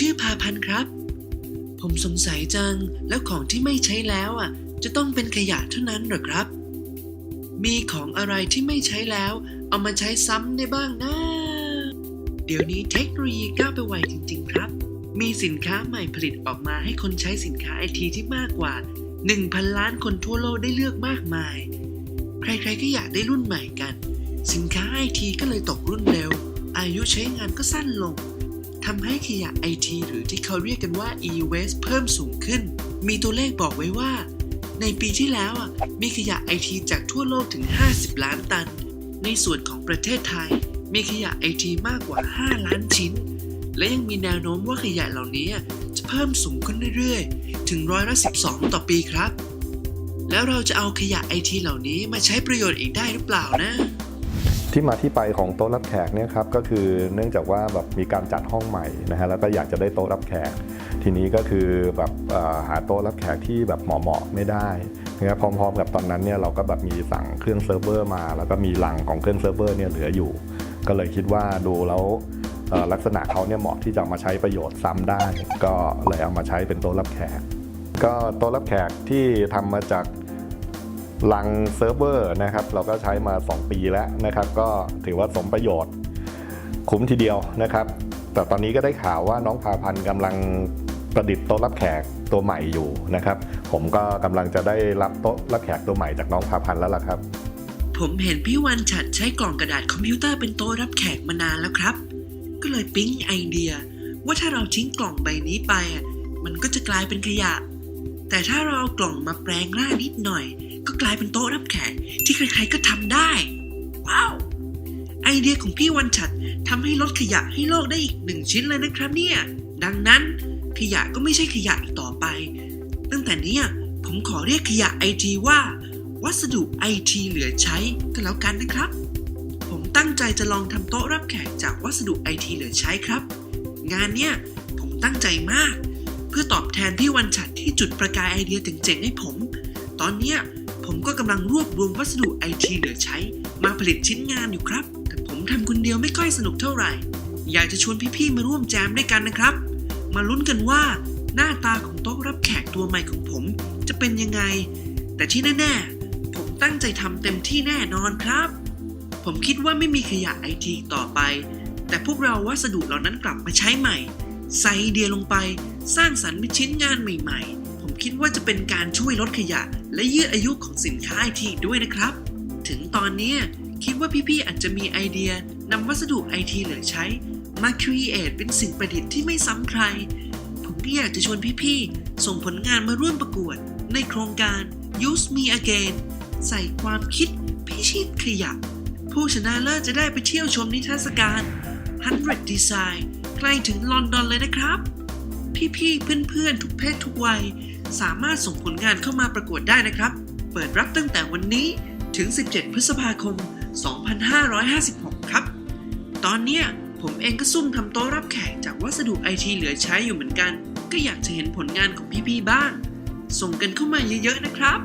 ชื่อพาพันครับ ผมสงสัยจังแล้วของที่ไม่ใช้แล้วอะ จะต้องเป็นขยะเท่านั้นเหรอครับ มีของอะไรที่ไม่ใช้แล้ว เอามาใช้ซ้ำได้บ้างนะ เดี๋ยวนี้เทคโนโลยีก้าวไปไวจริง ๆ ครับ มีสินค้าใหม่ผลิตออกมาให้คนใช้สินค้าไอทีที่มากกว่า 1,000 ล้านคนทั่วโลกได้เลือกมากมาย ใครๆก็อยากได้รุ่นใหม่กัน สินค้าไอทีก็เลยตกรุ่นเร็ว อายุใช้งานก็สั้นลง ทำให้ขยะไอทีหรือที่เขาเรียกกันว่า e-waste เพิ่มสูงขึ้น มีตัวเลขบอกไว้ว่า ในปีที่แล้วอะมีขยะไอทีจากทั่วโลกถึง 50 ล้านตัน ในส่วนของประเทศไทย มีขยะไอทีมากกว่า 5 ล้านชิ้น และยังมีแนวโน้มว่าขยะเหล่านี้จะเพิ่มสูงขึ้นเรื่อยๆ ถึงร้อยละ12 ต่อปีครับ แล้วเราจะเอาขยะไอทีเหล่านี้มาใช้ประโยชน์อีกได้หรือเปล่านะ ที่มาที่ไปของโต๊ะรับแขกเนี่ยครับก็คือเนื่องจากว่าแบบมีการจัดห้องใหม่นะฮะแล้วก็อยากจะได้โต๊ะรับแขก ทีนี้ก็คือแบบหาโต๊ะรับแขกที่แบบเหมาะๆไม่ได้นะครับพร้อม ๆ กับตอนนั้นเนี่ยเราก็แบบมีสั่งเครื่องเซิร์ฟเวอร์มา แล้วก็มีลังของเครื่องเซิร์ฟเวอร์เนี่ยเหลืออยู่ ก็เลยคิดว่าดูแล้วลักษณะเขาเนี่ยเหมาะที่จะมาใช้ประโยชน์ซ้ำได้ ก็เลยเอามาใช้เป็นโต๊ะรับแขก ก็โต๊ะรับแขกที่ทำมาจาก ลังเซิร์ฟเวอร์นะครับ เราก็ใช้มา 2 ปีแล้วนะครับ ก็ถือว่าสมประโยชน์คุ้มทีเดียวนะครับ แต่ตอนนี้ก็ได้ข่าวว่าน้องพาพันธ์กำลังประดิษฐ์โต๊ะรับแขกตัวใหม่อยู่นะครับ ผมก็กำลังจะได้รับโต๊ะรับแขกตัวใหม่จากน้องพาพันธ์แล้วล่ะครับ ผมเห็นพี่วันฉัดใช้กล่องกระดาษคอมพิวเตอร์เป็นโต๊ะรับแขกมานานแล้วครับ ก็เลยปิ๊งไอเดีย ว่าถ้าเราทิ้งกล่องใบนี้ไปอะมันก็จะกลายเป็นขยะ แต่ถ้าเราเอากล่องมาแปลงร่างนิดหน่อย ก็กลายเป็นโต๊ะรับแขกที่ใครๆก็ทำได้ ว้าว ไอเดียของพี่วันฉัดทำให้ลดขยะให้โลกได้อีกหนึ่งชิ้นเลยนะครับเนี่ย ดังนั้นขยะก็ไม่ใช่ขยะอีกต่อไป ตั้งแต่นี้ผมขอเรียกขยะไอทีว่า วัสดุไอทีเหลือใช้ก็แล้วกันนะครับ ผมตั้งใจจะลองทำโต๊ะรับแขกจากวัสดุไอทีเหลือใช้ครับ งานเนี้ยผมตั้งใจมาก เพื่อตอบแทนพี่วันฉัดที่จุดประกายไอเดียเจ๋งๆให้ผม ตอนเนี้ย ผมก็กำลังรวบรวมวัสดุไอทีเหลือใช้ มาผลิตชิ้นงานอยู่ครับ แต่ผมทำคนเดียวไม่ค่อยสนุกเท่าไหร่ อยากจะชวนพี่ๆมาร่วมแจมด้วยกันนะครับ มาลุ้นกันว่า หน้าตาของโต๊ะรับแขกตัวใหม่ของผม จะเป็นยังไง แต่ที่แน่ๆ ผมตั้งใจทำเต็มที่แน่นอนครับ ผมคิดว่าไม่มีขยะไอทีต่อไป แต่พวกเราวัสดุเหล่านั้นกลับมาใช้ใหม่ ใส่ไอเดียลงไป สร้างสรรค์เป็นชิ้นงานใหม่ ๆ ผมคิดว่าจะเป็นการช่วยลดขยะ และยืดอายุของสินค้าไอทีด้วยนะครับ ถึงตอนนี้คิดว่าพี่ๆอาจจะมีไอเดียนำวัสดุไอทีเหลือใช้ มาครีเอทเป็นสิ่งประดิษฐ์ที่ไม่ซ้ำใคร ผมก็อยากจะชวนพี่ๆ ส่งผลงานมาร่วมประกวด ในโครงการ Use Me Again ใส่ความคิดพิชิตขยะ ผู้ชนะเลิศจะได้ไปเที่ยวชมนิทรรศการ 100 Design ใกล้ถึงลอนดอนเลยนะครับ พี่ๆ เพื่อนๆ ทุกเพศทุกวัย สามารถส่งผลงานเข้ามาประกวดได้นะครับ เปิดรับตั้งแต่วันนี้ถึง 17 พฤษภาคม 2556 ครับ ตอนเนี้ยผมเองก็ซุ่มทำโต๊ะรับแขกจากวัสดุไอทีเหลือใช้อยู่เหมือนกัน ก็อยากจะเห็นผลงานของพี่ๆ บ้าง ส่งกันเข้ามาเยอะๆ นะครับ